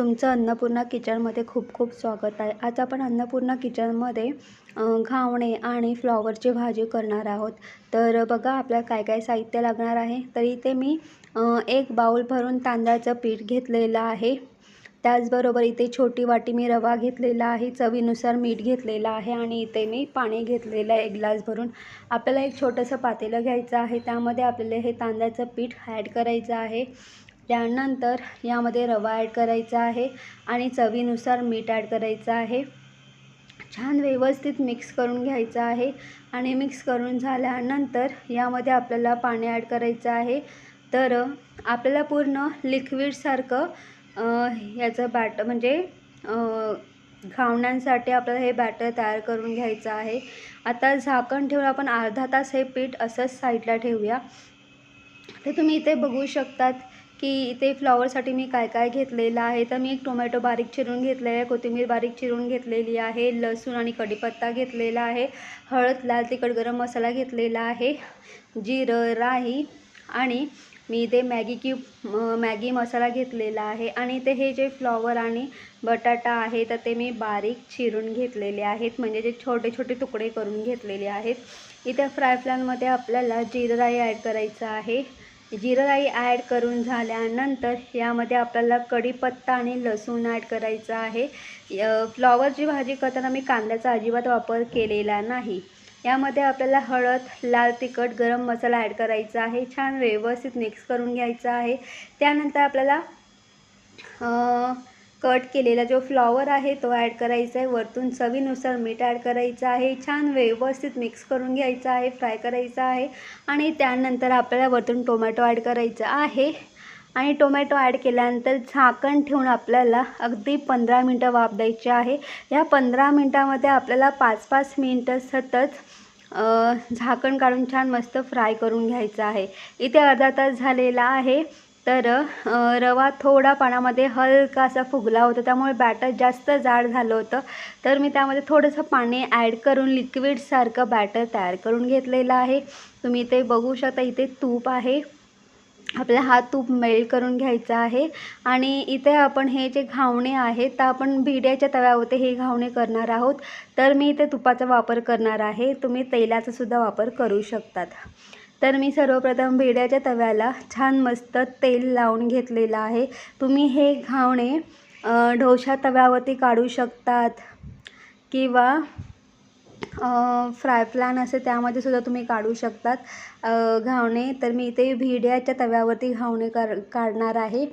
तुमचं अन्नपूर्णा किचनमध्ये खूप खूप स्वागत आहे. आज आपण अन्नपूर्णा किचनमध्ये घावणे आणि फ्लॉवरची भाजी करणार आहोत. तर बघा आपल्याला काय काय साहित्य लागणार आहे. तर इथे मी एक बाऊल भरून तांदळाचं पीठ घेतलेलं आहे. त्याचबरोबर इथे छोटी वाटी मी रवा घेतलेला आहे. चवीनुसार मीठ घेतलेलं आहे आणि इथे मी पाणी घेतलेलं आहे एक ग्लास भरून. आपल्याला एक छोटंसं पातेलं घ्यायचं आहे. त्यामध्ये आपल्याला हे तांदळाचं पीठ ॲड करायचं आहे. त्यानंतर यामध्ये रवा ॲड करायचा आहे आणि चवीनुसार मीठ ॲड करायचं आहे. छान व्यवस्थित मिक्स करून घ्यायचं आहे आणि मिक्स करून झाल्यानंतर यामध्ये आपल्याला पाणी ॲड करायचं आहे. तर आपल्याला पूर्ण लिक्विडसारखं ह्याचं याचं बॅट म्हणजे घावण्यांसाठी आपल्याला हे बॅटर तयार करून घ्यायचं आहे. आता झाकण ठेवून आपण अर्धा तास हे पीठ असंच साईडला ठेवूया. तर तुम्ही इथे बघू शकतात की इथे फ्लॉवरसाठी मी काय काय घेतलेलं आहे. तर मी एक टोमॅटो बारीक चिरून घेतलेला आहे कोथिंबीर बारीक चिरून घेतलेली आहे लसूण आणि कढीपत्ता घेतलेला आहे हळद लाल तिखट गरम मसाला घेतलेला आहे जिरं राई आणि मी इथे मॅगी क्यूब मॅगी मसाला घेतलेला आहे. आणि इथे हे जे फ्लॉवर आणि बटाटा आहे तर ते मी बारीक चिरून घेतलेले आहेत. म्हणजे जे छोटे छोटे तुकडे करून घेतलेले आहेत. इथे फ्राय पॅनमध्ये आपल्याला जिरं राई ॲड करायचं आहे. जिरं राई ॲड करून झाल्यानंतर यामध्ये आपल्याला कढीपत्ता आणि लसूण ॲड करायचं आहे. य- फ्लॉवरची भाजी करताना मी कांद्याचा अजिबात वापर केलेला नाही. यामध्ये आपल्याला हळद लाल तिखट गरम मसाला ॲड करायचा आहे. छान व्यवस्थित मिक्स करून घ्यायचा आहे. त्यानंतर आपल्याला कट केलेला जो फ्लॉवर आहे तो ॲड करायचा आहे. वरतून चवीनुसार मीठ ॲड करायचं आहे. छान व्यवस्थित मिक्स करून घ्यायचं आहे. फ्राय करायचं आहे. आणि त्यानंतर आपल्याला वरतून टोमॅटो ॲड करायचं आहे. आणि टोमॅटो ॲड केल्यानंतर झाकण ठेवून आपल्याला अगदी पंधरा मिनटं वाफ द्यायची आहे. या पंधरा मिनटामध्ये आपल्याला पाच पाच मिनटं सतत झाकण काढून छान मस्त फ्राय करून घ्यायचं आहे. इथे अर्धा तास झालेला आहे. तर रवा थोडा पाण्यामध्ये हलका असा फुगला होता त्यामुळे बॅटर जास्त जाड झालं होतं. तर मी त्यामध्ये थोडंसं पाणी ॲड करून लिक्विडसारखं बॅटर तयार करून घेतलेलं आहे. तुम्ही इथे बघू शकता इथे तूप आहे. आपला हा तूप मेल्ट करून घ्यायचा आहे. आणि इथे आपण हे जे घावणे आहेत तर आपण भिड्याच्या तव्यावरती हे घावणे करणार आहोत. तर मी इथे तुपाचा वापर करणार आहे. तुम्ही तेलाचासुद्धा वापर करू शकतात. तर मी सर्वप्रथम भिड्याच्या तव्याला छान मस्त तेल लावून घेतलेलं आहे. तुम्ही हे घावणे ढोशा तव्यावरती काढू शकतात किंवा फ्राय प्लॅन असे त्यामध्ये सुद्धा तुम्ही काढू शकतात. घावणे तर मी इथे भिड्याच्या तव्यावरती घावणे कर काढणार आहे.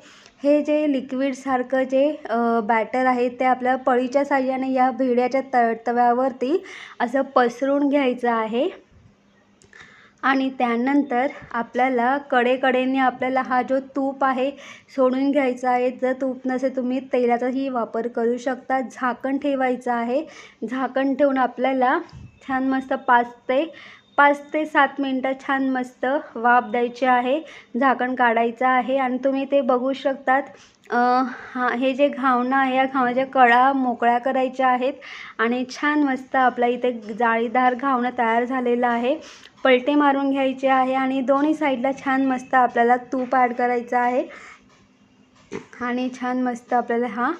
हे जे लिक्विडसारखं जे बॅटर आहे ते आपल्या पळीच्या साह्याने या भिड्याच्या त तव्यावरती असं पसरून घ्यायचं आहे. आणि त्यानंतर आपल्याला कडेकडेने आपल्याला हा जो तूप आहे सोडून घ्यायचा आहे. जर तूप नसेल तुम्ही तेलाचाही वापर करू शकता. झाकण ठेवायचं आहे. झाकण ठेवून आपल्याला छान मस्त पाच ते पाच ते सात मिनटं छान मस्त वाफ द्यायची आहे झाकण काढायचं आहे आणि तुम्ही ते बघू शकतात. हा हे जे घावणं आहे या घावणाच्या कडा मोकळ्या करायच्या आहेत आणि छान मस्त आपल्या इथे जाळीदार घावणं तयार झालेलं आहे. पलटे मारून घ्यायचे आहे आणि दोन्ही साईडला छान मस्त आपल्याला तूप ॲड करायचं आहे. आणि छान मस्त आपल्याला हा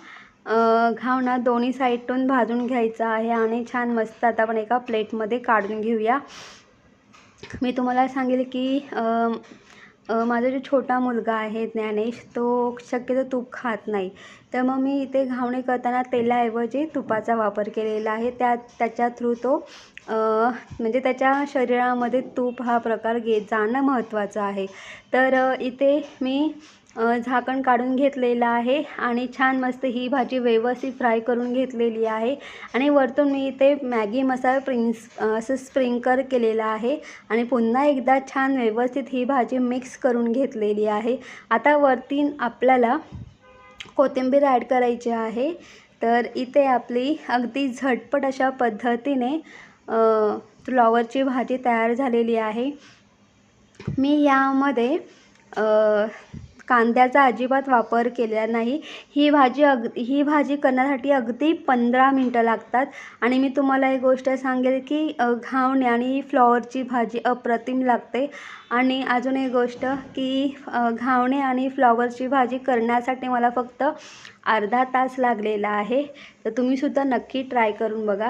घावणा दोन्ही साईडतून भाजून घ्यायचा आहे आणि छान मस्त आता आपण एका प्लेटमध्ये काढून घेऊया. मी तुम्हाला सांगेल की माझा जो छोटा मुलगा आहे ज्ञानेश तो शक्यतो तूप खात नाही. तर मग मी इथे घावणे करताना तेलाऐवजी तुपाचा वापर केलेला आहे. त्या त्याच्या थ्रू तो म्हणजे त्याच्या शरीरामध्ये तूप हा प्रकार घे जाणं महत्त्वाचं आहे. तर इथे मी झाकण काढून घेतलेलं आहे आणि छान मस्त ही भाजी व्यवस्थित फ्राय करून घेतलेली आहे. आणि वरतून मी इथे मॅगी मसाला प्रिन्स असं स्प्रिंकर केलेलं आहे आणि पुन्हा एकदा छान व्यवस्थित ही भाजी मिक्स करून घेतलेली आहे. आता वरती आपल्याला कोथिंबीर ॲड करायची आहे. तर इथे आपली अगदी झटपट अशा पद्धतीने फ्लॉवरची भाजी तयार झालेली आहे. मी यामध्ये कांद्याचा अजिबात वापर केलेला नाही. ही भाजी अग ही भाजी करण्यासाठी अगदी पंधरा मिनटं लागतात. आणि मी तुम्हाला एक गोष्ट सांगेल की घावणे आणि फ्लॉवरची भाजी अप्रतिम लागते. आणि अजून एक गोष्ट की घावणे आणि फ्लॉवरची भाजी करण्यासाठी मला फक्त अर्धा तास लागलेला आहे. तर तुम्हीसुद्धा नक्की ट्राय करून बघा.